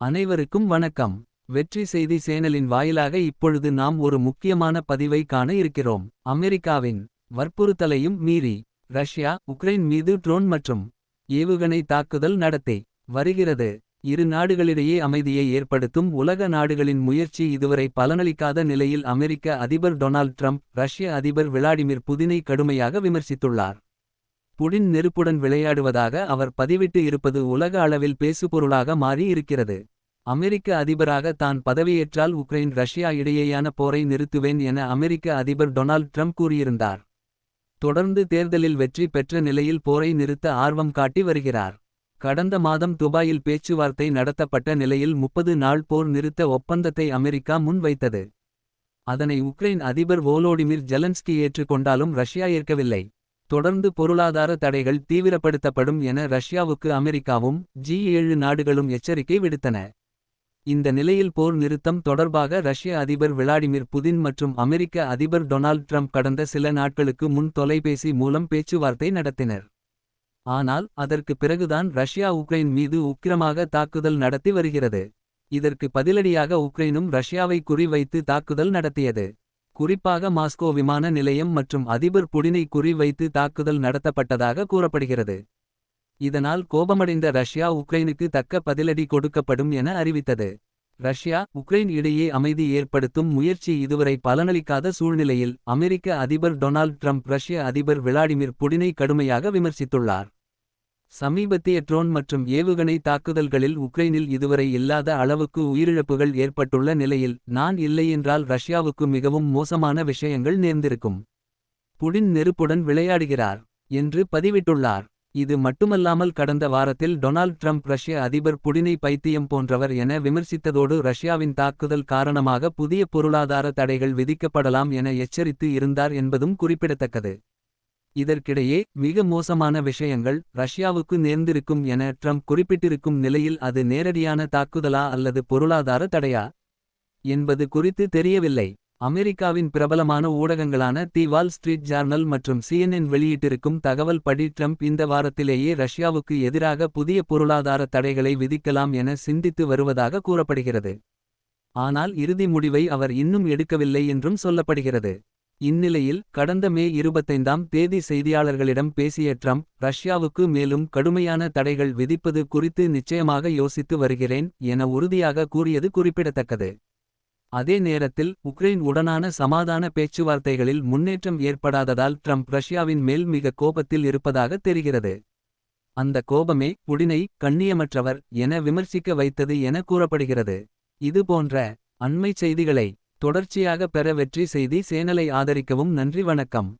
அனைவருக்கும் வணக்கம். வெற்றி செய்தி சேனலின் வாயிலாக இப்பொழுது நாம் ஒரு முக்கியமான பதிவை காண இருக்கிறோம். அமெரிக்காவின் வற்புறுத்தலையும் மீறி ரஷ்யா உக்ரைன் மீது ட்ரோன் மற்றும் ஏவுகணை தாக்குதல் நடத்தி வருகிறது. இரு நாடுகளிடையே அமைதியை ஏற்படுத்தும் உலக நாடுகளின் முயற்சி இதுவரை பலனளிக்காத நிலையில் அமெரிக்க அதிபர் டொனால்ட் ட்ரம்ப் ரஷ்ய அதிபர் விளாடிமிர் புதினை கடுமையாக விமர்சித்துள்ளார். புடின் நெருப்புடன் விளையாடுவதாக அவர் பதிவிட்டு இருப்பது உலக அளவில் பேசுபொருளாக மாறி இருக்கிறது. அமெரிக்க அதிபராக தான் பதவியேற்றால் உக்ரைன் ரஷ்யா இடையேயான போரை நிறுத்துவேன் என அமெரிக்க அதிபர் டொனால்ட் ட்ரம்ப் கூறியிருந்தார். தொடர்ந்து தேர்தலில் வெற்றி பெற்ற நிலையில் போரை நிறுத்த ஆர்வம் காட்டி வருகிறார். கடந்த மாதம் துபாயில் பேச்சுவார்த்தை நடத்தப்பட்ட நிலையில் முப்பது நாள் போர் நிறுத்த ஒப்பந்தத்தை அமெரிக்கா முன்வைத்தது. அதனை உக்ரைன் அதிபர் வோலோடிமிர் ஜெலன்ஸ்கி ஏற்றுக்கொண்டாலும் ரஷ்யா ஏற்கவில்லை. தொடர்ந்து பொருளாதார தடைகள் தீவிரப்படுத்தப்படும் என ரஷ்யாவுக்கு அமெரிக்காவும் ஜி ஏழு நாடுகளும் எச்சரிக்கை விடுத்தன. இந்த நிலையில் போர் நிறுத்தம் தொடர்பாக ரஷ்ய அதிபர் விளாடிமிர் புதின் மற்றும் அமெரிக்க அதிபர் டொனால்ட் ட்ரம்ப் கடந்த சில நாட்களுக்கு முன் தொலைபேசி மூலம் பேச்சுவார்த்தை நடத்தினர். ஆனால் அதற்கு பிறகுதான் ரஷ்யா உக்ரைன் மீது உக்கிரமாக தாக்குதல் நடத்தி வருகிறது. இதற்கு பதிலடியாக உக்ரைனும் ரஷ்யாவை குறிவைத்து தாக்குதல் நடத்தியது. குறிப்பாக மாஸ்கோ விமான நிலையம் மற்றும் அதிபர் புடினை குறிவைத்து தாக்குதல் நடத்தப்பட்டதாக கூறப்படுகிறது. இதனால் கோபமடைந்த ரஷ்யா உக்ரைனுக்கு தக்க பதிலடி கொடுக்கப்படும் என அறிவித்தது. ரஷ்யா உக்ரைன் இடையே அமைதி ஏற்படுத்தும் முயற்சி இதுவரை பலனளிக்காத சூழ்நிலையில் அமெரிக்க அதிபர் டொனால்ட் ட்ரம்ப் ரஷ்ய அதிபர் விளாடிமிர் புடினை கடுமையாக விமர்சித்துள்ளார். சமீபத்திய ட்ரோன் மற்றும் ஏவுகணை தாக்குதல்களில் உக்ரைனில் இதுவரை இல்லாத அளவுக்கு உயிரிழப்புகள் ஏற்பட்டுள்ள நிலையில் நான் இல்லையென்றால் ரஷ்யாவுக்கு மிகவும் மோசமான விஷயங்கள் நேர்ந்திருக்கும். புடின் நெருப்புடன் விளையாடுகிறார் என்று பதிவிட்டுள்ளார். இது மட்டுமல்லாமல் கடந்த வாரத்தில் டொனால்ட் ட்ரம்ப் ரஷ்ய அதிபர் புடினை பைத்தியம் போன்றவர் என விமர்சித்ததோடு ரஷ்யாவின் தாக்குதல் காரணமாக புதிய பொருளாதார தடைகள் விதிக்கப்படலாம் என எச்சரித்து இருந்தார் என்பதும் குறிப்பிடத்தக்கது. இதற்கிடையே மிக மோசமான விஷயங்கள் ரஷ்யாவுக்கு நேர்ந்திருக்கும் என ட்ரம்ப் குறிப்பிட்டிருக்கும் நிலையில் அது நேரடியான தாக்குதலா அல்லது பொருளாதார தடையா என்பது குறித்து தெரியவில்லை. அமெரிக்காவின் பிரபலமான ஊடகங்களான தி வால் ஸ்ட்ரீட் ஜார்னல் மற்றும் சிஎன்என் வெளியிட்டிருக்கும் தகவல் படி ட்ரம்ப் இந்த வாரத்திலேயே ரஷ்யாவுக்கு எதிராக புதிய பொருளாதார தடைகளை விதிக்கலாம் என சிந்தித்து வருவதாக கூறப்படுகிறது. ஆனால் இறுதி முடிவை அவர் இன்னும் எடுக்கவில்லை என்றும் சொல்லப்படுகிறது. இந்நிலையில் கடந்த மே இருபத்தைந்தாம் தேதி செய்தியாளர்களிடம் பேசிய ட்ரம்ப் ரஷ்யாவுக்கு மேலும் கடுமையான தடைகள் விதிப்பது குறித்து நிச்சயமாக யோசித்து வருகிறேன் என உறுதியாக கூறியது குறிப்பிடத்தக்கது. அதே நேரத்தில் உக்ரைன் உடனான சமாதான பேச்சுவார்த்தைகளில் முன்னேற்றம் ஏற்படாததால் ட்ரம்ப் ரஷ்யாவின் மேல் மிக கோபத்தில் இருப்பதாக தெரிகிறது. அந்த கோபமே புடினை கண்ணியமற்றவர் என விமர்சிக்க வைத்தது என கூறப்படுகிறது. இதுபோன்ற அண்மைச் செய்திகளை தொடர்ச்சியாக பெற வெற்றி செய்தி சேனலை ஆதரிக்கவும் நன்றி வணக்கம்